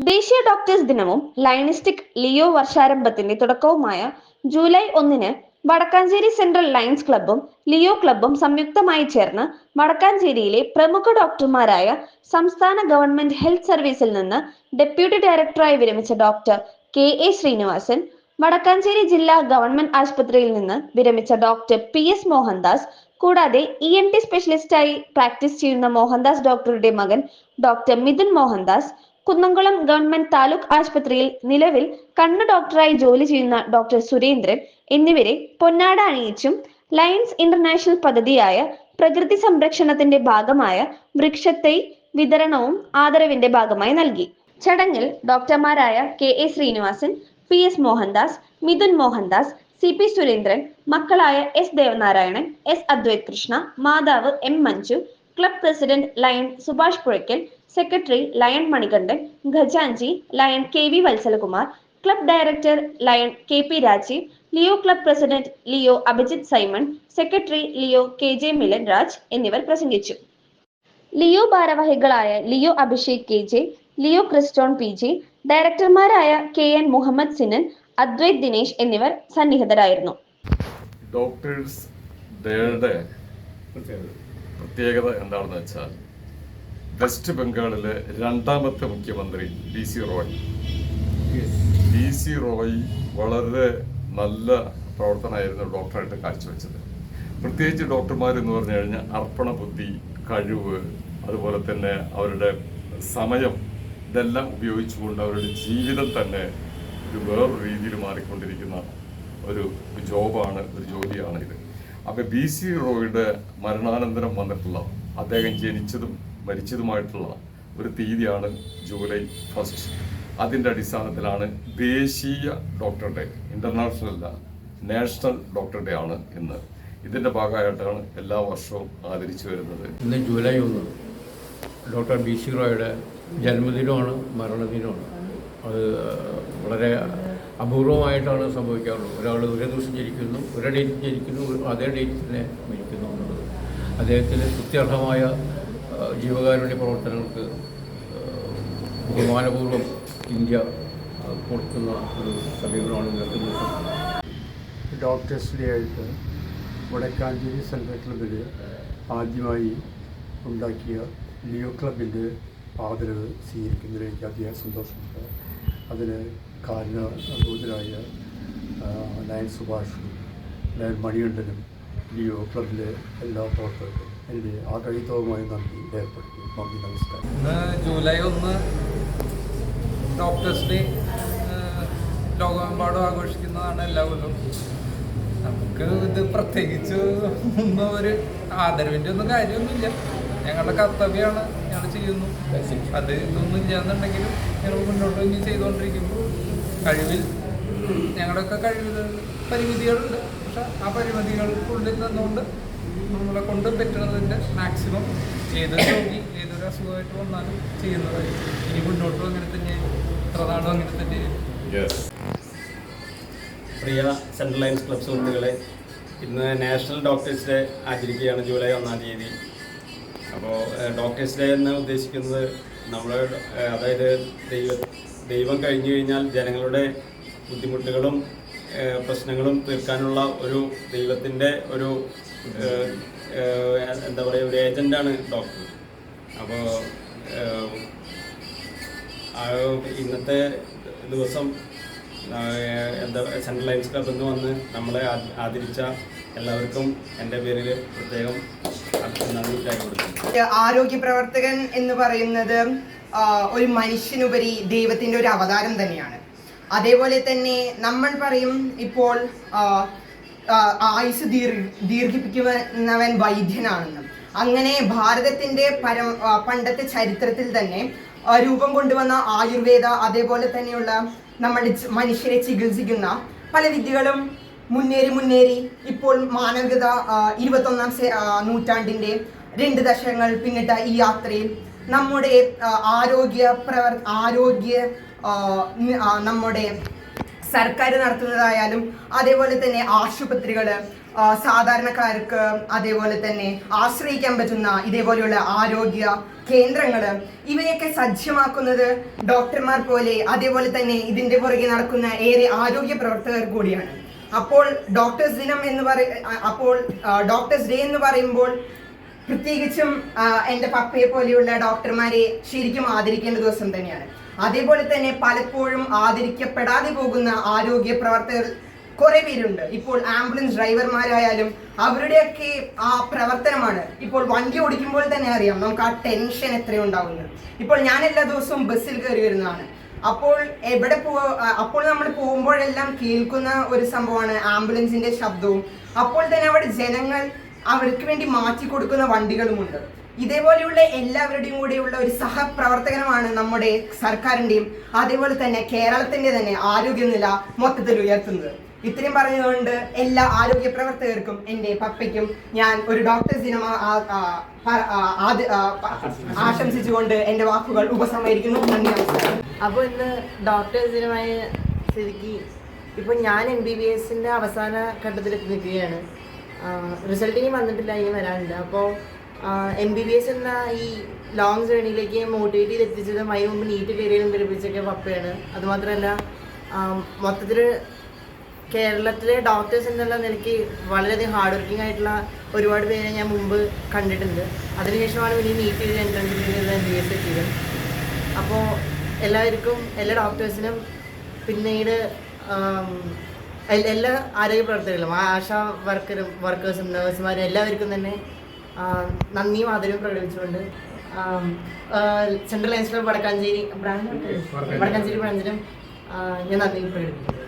ദേശീയ ഡോക്ടേഴ്സ് ദിനവും ലയണിസ്റ്റിക് ലിയോ വർഷാരംഭത്തിന്റെ തുടക്കവുമായ ജൂലൈ ഒന്നിന് വടക്കാഞ്ചേരി സെൻട്രൽ ലയൺസ് ക്ലബ്ബും ലിയോ ക്ലബ്ബും സംയുക്തമായി ചേർന്ന് വടക്കാഞ്ചേരിയിലെ പ്രമുഖ ഡോക്ടർമാരായ സംസ്ഥാന ഗവൺമെന്റ് ഹെൽത്ത് സർവീസിൽ നിന്ന് ഡെപ്യൂട്ടി ഡയറക്ടറായി വിരമിച്ച doctor K A Sreenivasan Vadakkanchery ജില്ലാ ഗവൺമെന്റ് ആശുപത്രിയിൽ നിന്ന് വിരമിച്ച ഡോക്ടർ പി എസ് മോഹൻദാസ് കൂടാതെ ഇ എൻ ടി സ്പെഷ്യലിസ്റ്റായി പ്രാക്ടീസ് ചെയ്യുന്ന മോഹൻദാസ് ഡോക്ടറുടെ മകൻ ഡോക്ടർ മിഥുൻ മോഹൻദാസ് കുന്നംകുളം ഗവൺമെന്റ് താലൂക്ക് ആശുപത്രിയിൽ നിലവിൽ കണ്ണ് ഡോക്ടറായി ജോലി ചെയ്യുന്ന ഡോക്ടർ സുരേന്ദ്രൻ എന്നിവരെ പൊന്നാട അണിയിച്ചും ലയൺസ് ഇന്റർനാഷണൽ പദ്ധതിയായ പ്രകൃതി സംരക്ഷണത്തിന്റെ ഭാഗമായ വൃക്ഷത്തൈ വിതരണവും ആദരവിന്റെ ഭാഗമായി നൽകി. ചടങ്ങിൽ ഡോക്ടർമാരായ K A Sreenivasan P S Mohandas Mithun Mohandas C P Surendran മക്കളായ എസ് ദേവനാരായണൻ എസ് അദ്വൈത് കൃഷ്ണ മാതാവ് M Manju club president lion Subhash Puzhakkal secretary lion Manikandan ഖജാൻജി lion K V Valsalakumar club director lion K P Rajeev Leo club president Leo Abhijith Simon secretary Leo K J Milan Raj എന്നിവർ പ്രസംഗിച്ചു. Leo ഭാരവാഹികളായ Leo Abhishek K J Leo Kriston P J ഡയറക്ടർമാരായ K N Muhammad Sinan Advaith Dinesh എന്നിവർ സന്നിഹിതരായിരുന്നു. Doctors ഡേയുടെ പ്രത്യേകത എന്താണെന്ന് വെച്ചാൽ west ബംഗാളിലെ രണ്ടാമത്തെ മുഖ്യമന്ത്രി D C Roy. D C Roy വളരെ നല്ല പ്രവർത്തനമായിരുന്നു ഡോക്ടറായിട്ട് കാഴ്ചവെച്ചത്. പ്രത്യേകിച്ച് ഡോക്ടർമാർ എന്ന് പറഞ്ഞു കഴിഞ്ഞാൽ അർപ്പണ ബുദ്ധി കഴിവ് അതുപോലെ തന്നെ അവരുടെ സമയം ഇതെല്ലാം ഉപയോഗിച്ചുകൊണ്ട് അവരുടെ ജീവിതം തന്നെ ഒരു വേറൊരു രീതിയിൽ മാറിക്കൊണ്ടിരിക്കുന്ന ഒരു ജോബാണ് ഒരു ജോലിയാണ് ഇത് അപ്പോൾ ബി സി റോയുടെ മരണാനന്തരം വന്നിട്ടുള്ള അദ്ദേഹം ജനിച്ചതും മരിച്ചതുമായിട്ടുള്ള ഒരു തീയതിയാണ് ജൂലൈ ഫസ്റ്റ്. അതിന്റെ അടിസ്ഥാനത്തിലാണ് ദേശീയ ഡോക്ടർ ഡേ ഇന്റർനാഷണൽ അല്ല നാഷണൽ ഡോക്ടർ ഡേ ആണ് ഇന്ന്. ഇതിന്റെ ഭാഗമായിട്ടാണ് എല്ലാ വർഷവും ആദരിച്ചു വരുന്നത്. ഇന്ന് ജൂലൈ ഒന്ന് ഡോക്ടർ ബി സി റോയുടെ ജന്മദിനമാണ് മരണദിനമാണ്. അത് വളരെ അപൂർവമായിട്ടാണ് സംഭവിക്കാറുള്ളത്. ഒരാൾ ഒരേ ദിവസം ജനിക്കുന്നു ഒരേ ഡേറ്റ് ജനിക്കുന്നു അതേ ഡേറ്റ് തന്നെ മരിക്കുന്നു എന്നുള്ളത്. അദ്ദേഹത്തിന് സ്തുത്യർഹമായ ആ, ജീവകാരുണ്യ പ്രവർത്തനങ്ങൾക്ക് ബഹുമാനപൂർവം ഇന്ത്യ കൊടുക്കുന്ന ഒരു സമീപനമാണ് ഇന്നത്തെ ഡോക്ടേഴ്സ് ഡേ ആയിട്ട് വടക്കാഞ്ചേരി സെൻട്രൽ ക്ലബിൽ ആദ്യമായി ഉണ്ടാക്കിയ ലിയോ ക്ലബിന്റെ ആദരവ് സ്വീകരിക്കുന്നതിൽ എനിക്ക് അതിയായ സന്തോഷമുണ്ട്. അതിന് കാരണഭൂതരായ ലയൻ സുഭാഷും ലയൻ മണികണ്ഠനും ലിയോ ക്ലബിലെ എല്ലാ പ്രവർത്തകർക്കും എന്റെ ആകഴിതവുമായി നന്ദി നന്ദി നമസ്കാരം. ഇന്ന് ജൂലൈ ഒന്ന് ഡോക്ടേഴ്സ് ഡേ ലോകമെമ്പാടും ആഘോഷിക്കുന്നതാണ് എല്ലാ കൊല്ലം നമുക്ക് ഇത് പ്രത്യേകിച്ച് ഒന്നും ഒരു ആദരവിന്റെ ഒന്നും കാര്യമൊന്നുമില്ല. ഞങ്ങളുടെ കർത്തവ്യമാണ് ഞങ്ങൾ ചെയ്യുന്നു. അത് ഇതൊന്നും ഇല്ലാന്നുണ്ടെങ്കിലും ഞങ്ങൾ മുന്നോട്ട് ഇനി ചെയ്തുകൊണ്ടിരിക്കുമ്പോൾ കഴിവിൽ ഞങ്ങളുടെയൊക്കെ കഴിവ് പരിമിതികളുണ്ട്. പക്ഷെ ആ പരിമിതികൾക്കുള്ളിൽ നിന്നുകൊണ്ട് നമ്മളെ കൊണ്ട് പറ്റുന്നതിന്റെ മാക്സിമം ചെയ്ത് നോക്കി ഏതൊരു അസുഖമായിട്ട് വന്നാലും ചെയ്യുന്നതായിരിക്കും. ഇനി മുന്നോട്ടും അങ്ങനെ തന്നെ ഇത്ര നാളും അങ്ങനെ തന്നെ യെസ് പ്രിയ സെൻട്രൽ ലയൻസ് ക്ലബ് സുഹൃത്തുക്കളെ ഇന്ന് നാഷണൽ ഡോക്ടേഴ്സ് ഡേ ആചരിക്കുകയാണ് ജൂലൈ ഒന്നാം തീയതി. അപ്പോൾ ഡോക്ടേഴ്സ് ഡേ എന്ന് ഉദ്ദേശിക്കുന്നത് നമ്മൾ അതായത് ദൈവ ദൈവം കഴിഞ്ഞു കഴിഞ്ഞാൽ ജനങ്ങളുടെ ബുദ്ധിമുട്ടുകളും പ്രശ്നങ്ങളും തീർക്കാനുള്ള ഒരു ദൈവത്തിന്റെ ഒരു എന്താ പറയുക ഒരു ഏജന്റാണ് ഡോക്ടർ. അപ്പോൾ ഇന്നത്തെ ദിവസം എന്താ സെൻട്രൽ ലൈൻസ് ക്ലബിൽ നിന്ന് വന്ന് നമ്മളെ ആദരിച്ച എല്ലാവർക്കും എന്റെ പേരിൽ പ്രത്യേകം ആരോഗ്യ പ്രവർത്തകൻ എന്ന് പറയുന്നത് ഒരു മനുഷ്യനുപരി ദൈവത്തിന്റെ ഒരു അവതാരം തന്നെയാണ്. അതേപോലെ തന്നെ നമ്മൾ പറയും ഇപ്പോൾ ആയുസ് ദീർ ദീർഘിപ്പിക്കുന്നവൻ വൈദ്യനാണെന്നും. അങ്ങനെ ഭാരതത്തിന്റെ പരം പണ്ടത്തെ ചരിത്രത്തിൽ തന്നെ രൂപം കൊണ്ടുവന്ന ആയുർവേദ അതേപോലെ തന്നെയുള്ള നമ്മുടെ മനുഷ്യരെ ചികിത്സിക്കുന്ന പല വിദ്യകളും മുന്നേറി മുന്നേറി ഇപ്പോൾ മാനവികത ഇരുപത്തൊന്നാം നൂറ്റാണ്ടിന്റെ രണ്ട് ദശകങ്ങൾ പിന്നിട്ട ഈ യാത്രയിൽ നമ്മുടെ ആരോഗ്യ പ്രവർ ആരോഗ്യ നമ്മുടെ സർക്കാർ നടത്തുന്നതായാലും അതേപോലെ തന്നെ ആശുപത്രികൾ സാധാരണക്കാർക്ക് അതേപോലെ തന്നെ ആശ്രയിക്കാൻ പറ്റുന്ന ഇതേപോലെയുള്ള ആരോഗ്യ കേന്ദ്രങ്ങൾ ഇവയൊക്കെ സജ്ജമാക്കുന്നത് ഡോക്ടർമാർ പോലെ അതേപോലെ തന്നെ ഇതിന്റെ പുറകെ നടക്കുന്ന ഏറെ ആരോഗ്യ പ്രവർത്തകർ കൂടിയാണ്. അപ്പോൾ ഡോക്ടേഴ്സ് ദിനം എന്ന് പറ അപ്പോൾ ഡോക്ടേഴ്സ് ഡേ എന്ന് പറയുമ്പോൾ പ്രത്യേകിച്ചും എന്റെ പപ്പയെ പോലെയുള്ള ഡോക്ടർമാരെ ശരിക്കും ആദരിക്കേണ്ട ദിവസം തന്നെയാണ്. അതേപോലെ തന്നെ പലപ്പോഴും ആദരിക്കപ്പെടാതെ പോകുന്ന ആരോഗ്യ പ്രവർത്തകർ കുറെ പേരുണ്ട്. ഇപ്പോൾ ആംബുലൻസ് ഡ്രൈവർമാരായാലും അവരുടെയൊക്കെ ആ പ്രവർത്തനമാണ്. ഇപ്പോൾ വണ്ടി ഓടിക്കുമ്പോൾ തന്നെ അറിയാം നമുക്ക് ആ ടെൻഷൻ എത്രയുണ്ടാവുന്നത് ഇപ്പോൾ ഞാൻ എല്ലാ ദിവസവും ബസ്സിൽ കയറി വരുന്നതാണ്. അപ്പോൾ എവിടെ പോ അപ്പോൾ നമ്മൾ പോകുമ്പോഴെല്ലാം കേൾക്കുന്ന ഒരു സംഭവമാണ് ആംബുലൻസിന്റെ ശബ്ദവും. അപ്പോൾ തന്നെ അവിടെ ജനങ്ങൾ അവർക്ക് വേണ്ടി മാറ്റി കൊടുക്കുന്ന വണ്ടികളുമുണ്ട്. ഇതേപോലെയുള്ള എല്ലാവരുടെയും കൂടെയുള്ള ഒരു സഹപ്രവർത്തനമാണ് നമ്മുടെ സർക്കാരിന്റെയും അതേപോലെ തന്നെ കേരളത്തിന്റെ തന്നെ ആരോഗ്യനില മൊത്തത്തിൽ ഉയർത്തുന്നത്. ഇത്രയും പറഞ്ഞതുകൊണ്ട് എല്ലാ ആരോഗ്യ പ്രവർത്തകർക്കും എന്റെ പപ്പയ്ക്കും ഞാൻ ഒരു ഡോക്ടർ സിനിമ ആശംസിച്ചുകൊണ്ട് എന്റെ വാക്കുകൾ ഉപസംഹരിക്കുന്നു. നമസ്കാരം. അപ്പോൾ ഇന്ന് ഡോക്ടർ ദിനമായ സ്ഥിതിക്ക് ഞാൻ എം ബി ബി എസിന്റെ അവസാന ഘട്ടത്തിൽ നിൽക്കുകയാണ്. റിസൾട്ട് ഇനി വന്നിട്ടില്ല ഇനി വരാനുണ്ട് അപ്പോൾ എം ബി ബി എസ് എന്ന ഈ ലോങ് ജേണിയിലേക്ക് മോട്ടിവേറ്റ് ചെയ്ത് എത്തിച്ചത് അതിന് മുമ്പ് നീറ്റ് കരിയറും പിടിപ്പിച്ചൊക്കെ പപ്പയാണ്. അതുമാത്രമല്ല മൊത്തത്തിൽ കേരളത്തിലെ ഡോക്ടേഴ്സ് എന്നുള്ള നിലയ്ക്ക് വളരെയധികം ഹാർഡ് വർക്കിംഗ് ആയിട്ടുള്ള ഒരുപാട് പേരെ ഞാൻ മുമ്പ് കണ്ടിട്ടുണ്ട്. അതിനുശേഷമാണ് പിന്നെ നീറ്റ് ചെയ്ത് എൻട്രൻസ് ചെയ്ത് എം ബി എസ് എത്തിയത്. അപ്പോൾ എല്ലാവർക്കും എല്ലാ ഡോക്ടേഴ്സിനും പിന്നീട് എല്ലാ ആരോഗ്യ പ്രവർത്തകരും ആശാ വർക്കറും വർക്കേഴ്സും നഴ്സുമാരും എല്ലാവർക്കും തന്നെ നന്ദിയും ആദരവും പ്രകടിപ്പിച്ചുകൊണ്ട്. Central lions club Vadakkanchery branch Vadakkanchery. ബ്രാഞ്ചിലും ഞാൻ നന്ദി പ്രകടിപ്പിക്കുന്നു.